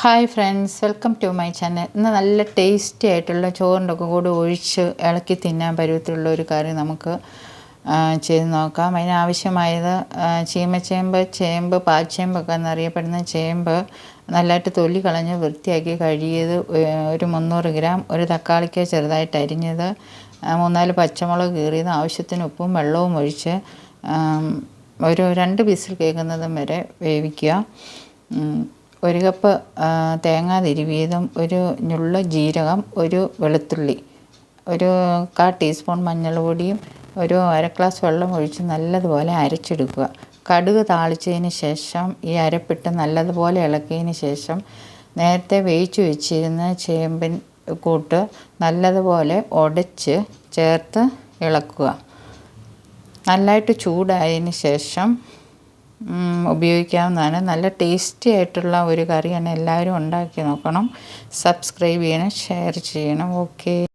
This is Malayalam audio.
Hi friends welcome to my channel ഇന്ന് നല്ല ടേസ്റ്റി ആയിട്ടുള്ള ചോറിന്റെ ഒക്കെ കൂടെ ഒഴിച്ച് ഇളക്കി തിന്നാൻ പരുവത്തിലുള്ള ഒരു കറി നമുക്ക് ചെയ്ത് നോക്കാം. അതിനാവശ്യമായത് ചീമച്ചേമ്പ് ചേമ്പ് പാച്ചേമ്പൊക്കെ എന്നറിയപ്പെടുന്ന ചേമ്പ് നല്ലതായിട്ട് തൊലി കളഞ്ഞ് വൃത്തിയാക്കി കഴുകിയത് ഒരു മുന്നൂറ് ഗ്രാം ഒരു തക്കാളിക്ക് ചെറുതായിട്ട് അരിഞ്ഞത് മൂന്നാൽ പച്ചമുളക് കീറിയത് ആവശ്യത്തിന് ഉപ്പും വെള്ളവും ഒഴിച്ച് ഒരു രണ്ട് പീസിൽ കേൾക്കുന്നതും വരെ വേവിക്കുക. ഒരു കപ്പ് തേങ്ങ തിരുവിയതും ഒരു ഞുള്ള് ജീരകം ഒരു വെളുത്തുള്ളി ഒരു കാ ടീസ്പൂൺ മഞ്ഞൾപ്പൊടിയും ഒരു അര ഗ്ലാസ് വെള്ളം ഒഴിച്ച് നല്ലതുപോലെ അരച്ചെടുക്കുക. കടുക് താളിച്ചതിന് ശേഷം ഈ അരപ്പിട്ട് നല്ലതുപോലെ ഇളക്കിയതിന് ശേഷം നേരത്തെ വേവിച്ച് വെച്ചിരുന്ന ചേമ്പിൻ കൂട്ട് നല്ലതുപോലെ ഉടച്ച് ചേർത്ത് ഇളക്കുക. നല്ലതായിട്ട് ചൂടായതിന് ശേഷം ഉപയോഗിക്കാവുന്നതാണ്. നല്ല ടേസ്റ്റി ആയിട്ടുള്ള ഒരു കറിയാണ് എല്ലാവരും ഉണ്ടാക്കി നോക്കണം. സബ്സ്ക്രൈബ് ചെയ്യണം ഷെയർ ചെയ്യണം. ഓക്കെ